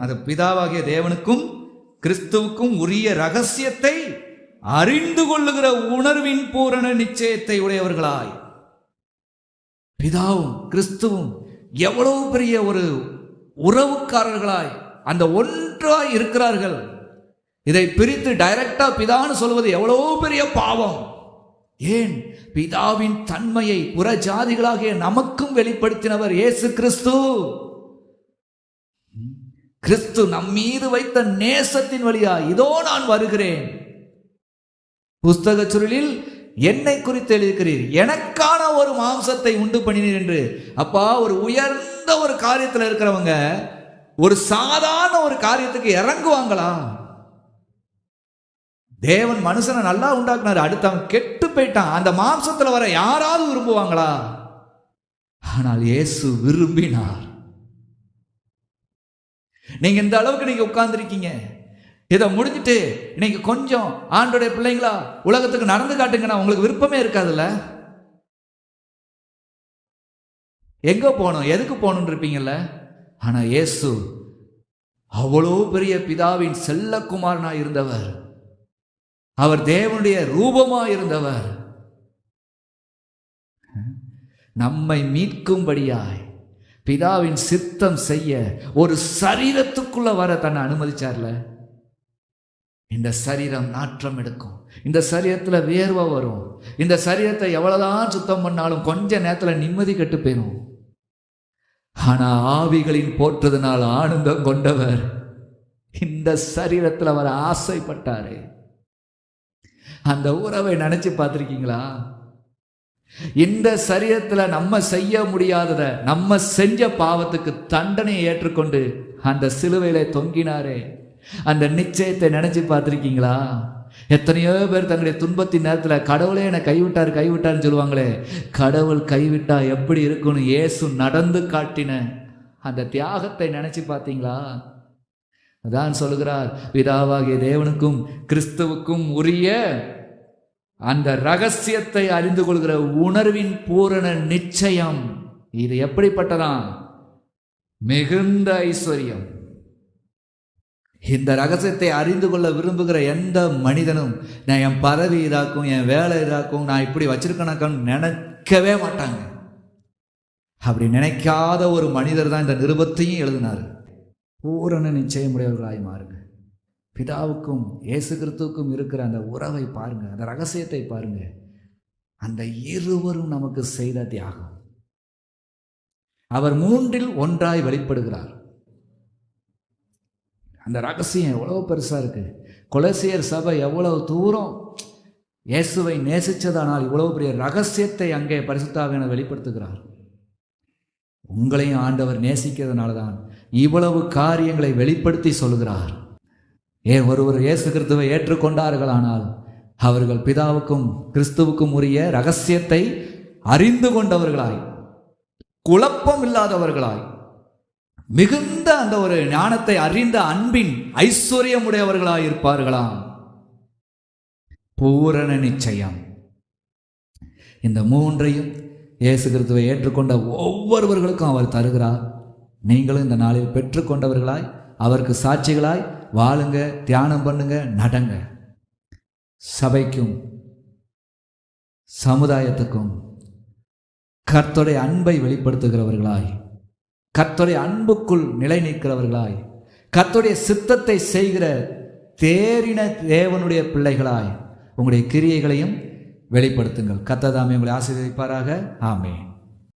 அது பிதாவாகிய தேவனுக்கும் கிறிஸ்துவுக்கும் உரிய ரகசியத்தை அறிந்து கொள்ளுகிற உணர்வின் பூரண நிச்சயத்தை உடையவர்களாய். பிதாவும் கிறிஸ்துவும் எவ்வளவு பெரிய ஒரு உறவுக்காரர்களாய் அந்த ஒன்றாய் இருக்கிறார்கள். இதை பிரித்து டைரக்டா பிதான்னு சொல்வது எவ்வளவு பெரிய பாவம். ஏன்? பிதாவின் தன்மையை புற ஜாதிகளாகிய நமக்கும் வெளிப்படுத்தினவர் இயேசு கிறிஸ்து. கிறிஸ்து நம்மீது வைத்த நேசத்தின் வழியா இதோ நான் வருகிறேன். புஸ்தக சுருளில் என்னை குறித்து எழுதிக்கிறீர் எனக்கான ஒரு மாம்சத்தை உண்டு பண்ணினீர் என்று. அப்பா ஒரு உயர்ந்த ஒரு காரியத்தில் இருக்கிறவங்க ஒரு சாதாரண ஒரு காரியத்துக்கு இறங்குவாங்களா? தேவன் மனுஷனை நல்லா உண்டாக்குனாரு. அடுத்தவன் கெட்டு போயிட்டான். அந்த மாம்சத்துல வர யாராவது விரும்புவாங்களா? ஆனால் இயேசு விரும்பினார். நீங்க இந்த அளவுக்கு நீங்க உட்கார்ந்துருக்கீங்க. இதை முடிஞ்சிட்டு இன்னைக்கு கொஞ்சம் ஆண்டோடைய பிள்ளைங்களா உலகத்துக்கு நடந்து காட்டுங்கன்னா உங்களுக்கு விருப்பமே இருக்காதுல்ல? எங்க போகணும்? எதுக்கு போகணும்னு இருப்பீங்கல்ல? ஆனா இயேசு அவ்வளோ பெரிய பிதாவின் செல்லக்குமாரனாக இருந்தவர். அவர் தேவனுடைய ரூபமா இருந்தவர். நம்மை மீட்கும்படியாய் பிதாவின் சித்தம் செய்ய ஒரு சரீரத்துக்குள்ள வர தன்னை அனுமதிச்சார்ல? இந்த சரீரம் நாற்றம் எடுக்கும். இந்த சரீரத்தில் வேர்வை வரும். இந்த சரீரத்தை எவ்வளவுதான் சுத்தம் பண்ணாலும் கொஞ்ச நேரத்தில் நிம்மதி கெட்டு போயிடும் ஆனா ஆவிகளின் போற்றதுனால் ஆனந்தம் கொண்டவர் இந்த சரீரத்தில் அவர் ஆசைப்பட்டாரு. அந்த உறவை நினைச்சு பார்த்துருக்கீங்களா? இந்த சரீரத்தில் நம்ம செய்ய முடியாததை நம்ம செஞ்ச பாவத்துக்கு தண்டனை ஏற்றுக்கொண்டு அந்த சிலுவையில தொங்கினாரே. அந்த நிச்சயத்தை நினைச்சு பார்த்திருக்கீங்களா? எத்தனையோ பேர் தங்களுடைய துன்பத்தின் நேரத்துல கடவுளே என்னை கைவிட்டார் கைவிட்டார்னு சொல்லுவாங்களே. கடவுள் கைவிட்டா எப்படி இருக்கும்னு இயேசு நடந்து காட்டின அந்த தியாகத்தை நினைச்சு பார்த்தீங்களா? அதான் சொல்லுகிறார் பிதாவாகிய தேவனுக்கும் கிறிஸ்துவுக்கும் உரிய அந்த ரகசியத்தை அறிந்து கொள்கிற உணர்வின் பூரண நிச்சயம். இது எப்படிப்பட்டதான்? மிகுந்த ஐஸ்வர்யம். இந்த ரகசியத்தை அறிந்து கொள்ள விரும்புகிற எந்த மனிதனும் நான் என் பதவி இதாக்கும் என் வேலை இதாக்கும் நான் இப்படி வச்சிருக்கணக்கன்னு நினைக்கவே மாட்டாங்க. அப்படி நினைக்காத ஒரு மனிதர் தான் இந்த நிருபத்தையும் எழுதினார். பூரண நிச்சயமுடையவர்களாய் மாறுங்க. பிதாவுக்கும் இயேசு கிறிஸ்துவுக்கும் இருக்கிற அந்த உறவை பாருங்கள் அந்த ரகசியத்தை பாருங்கள் அந்த இருவரும் நமக்கு செய்த தியாகம். அவர் மூன்றில் ஒன்றாய் வெளிப்படுகிறார். அந்த ரகசியம் எவ்வளோ பெருசாக இருக்கு. கொலசியர் சபை எவ்வளவு தூரம் இயேசுவை நேசித்ததானால் இவ்வளவு பெரிய ரகசியத்தை அங்கே பரிசுத்தாவின வெளிப்படுத்துகிறார். உங்களையும் ஆண்டவர் நேசிக்கிறதுனால தான் இவ்வளவு காரியங்களை வெளிப்படுத்தி சொல்கிறார். ஏ ஒருவர் இயேசு கிறிஸ்துவை ஏற்றுக்கொண்டார்களானால் அவர்கள் பிதாவுக்கும் கிறிஸ்துவுக்கும் உரிய ரகசியத்தை அறிந்து கொண்டவர்களாய் குழப்பம் இல்லாதவர்களாய் மிகுந்த அந்த ஒரு ஞானத்தை அறிந்த அன்பின் ஐஸ்வர்யமுடையவர்களாய் இருப்பார்களாம். பூரண நிச்சயம். இந்த மூன்றையும் இயேசு கிறிஸ்துவை ஏற்றுக்கொண்ட ஒவ்வொருவர்களுக்கும் அவர் தருகிறார். நீங்களும் இந்த நாளில் பெற்றுக்கொண்டவர்களாய் அவருக்கு சாட்சிகளாய் வாழுங்க தியானம் பண்ணுங்க நடங்க. சபைக்கும் சமுதாயத்துக்கும் கர்த்தருடைய அன்பை வெளிப்படுத்துகிறவர்களாய் கர்த்தருடைய அன்புக்குள் நிலை நிற்கிறவர்களாய் கர்த்தருடைய சித்தத்தை செய்கிற தேறின தேவனுடைய பிள்ளைகளாய் உங்களுடைய கிரியைகளையும் வெளிப்படுத்துங்கள். கத்ததாமே உங்களை ஆசீர்வதிப்பாராக. ஆமே